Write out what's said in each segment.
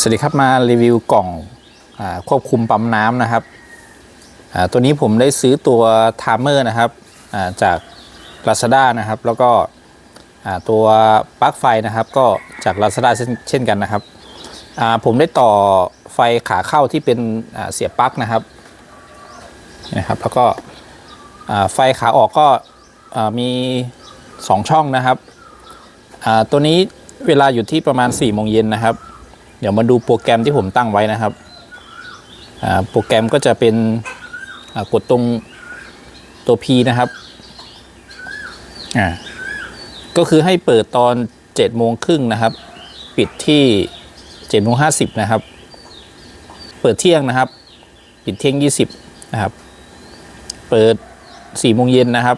สวัสดีครับมารีวิวกล่องอควบคุมปั๊มน้ำนะครับ ตัวนี้ผมได้ซื้อตัวไทม์เมอร์นะครับาจาก Lazada นะครับ แล้วก็ตัวปลั๊กไฟนะครับก็จาก Lazada เช่นเช่นกันนะครับ ผมได้ต่อไฟขาเข้าที่เป็นเสียบปลั๊กนะครับนะครับแล้วก็ไฟขาออกก็มี 2 ช่องนะครับตัวนี้เวลาอยู่ที่ประมาณ4โมงเย็นนะครับ เดี๋ยวมาดูโปรแกรมที่ผมตั้งไว้นะครับโปรแกรมก็จะเป็นกดตรงตัว P นะครับก็คือให้เปิดตอน7โมงครึ่งนะครับ ปิดที่7โมง50นะครับ เปิดเที่ยงนะครับ ปิดเที่ยง 20นะครับ เปิด4โมงเย็นนะครับ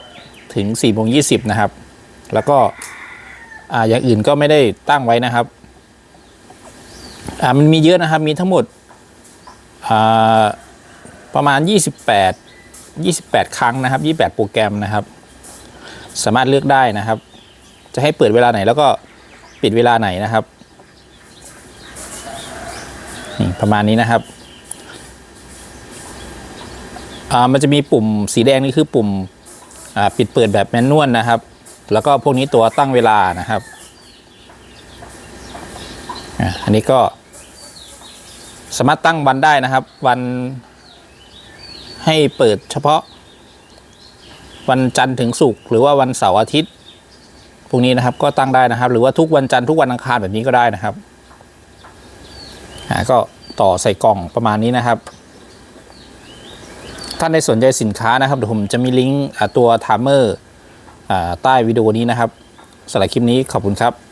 ถึง4โมง20นะครับ แล้วก็ออย่างอื่นก็ไม่ได้ตั้งไว้นะครับ อ่ามันมีเยอะนะครับ มีทั้งหมดอ่าประมาณ 28 28 ครั้งนะครับ 28 โปรแกรมนะครับ สามารถเลือกได้นะครับ จะให้เปิดเวลาไหนแล้วก็ปิดเวลาไหนนะครับประมาณนี้นะครับอ่ามันจะมีปุ่มสีแดงนี่คือปุ่มอ่าปิดเปิดแบบแมนนวลนะครับ แล้วก็พวกนี้ตัวตั้งเวลานะครับ อันนี้ก็ สามารถตั้งวันได้นะครับ วันให้เปิดเฉพาะ วันจันทร์ถึงศุกร์หรือว่าวันเสาร์อาทิตย์พวกนี้นะครับก็ตั้งได้นะครับ หรือว่าทุกวันจันทร์ทุกวันอังคารแบบนี้ก็ได้นะครับก็ต่อใส่กล่องประมาณนี้นะครับ ท่านในสนใจสินค้านะครับเดี๋ยวผมจะมีลิงก์ตัวไทม์เมอร์ใต้วิดีโอนี้นะครับสำหรับคลิปนี้ขอบคุณครับ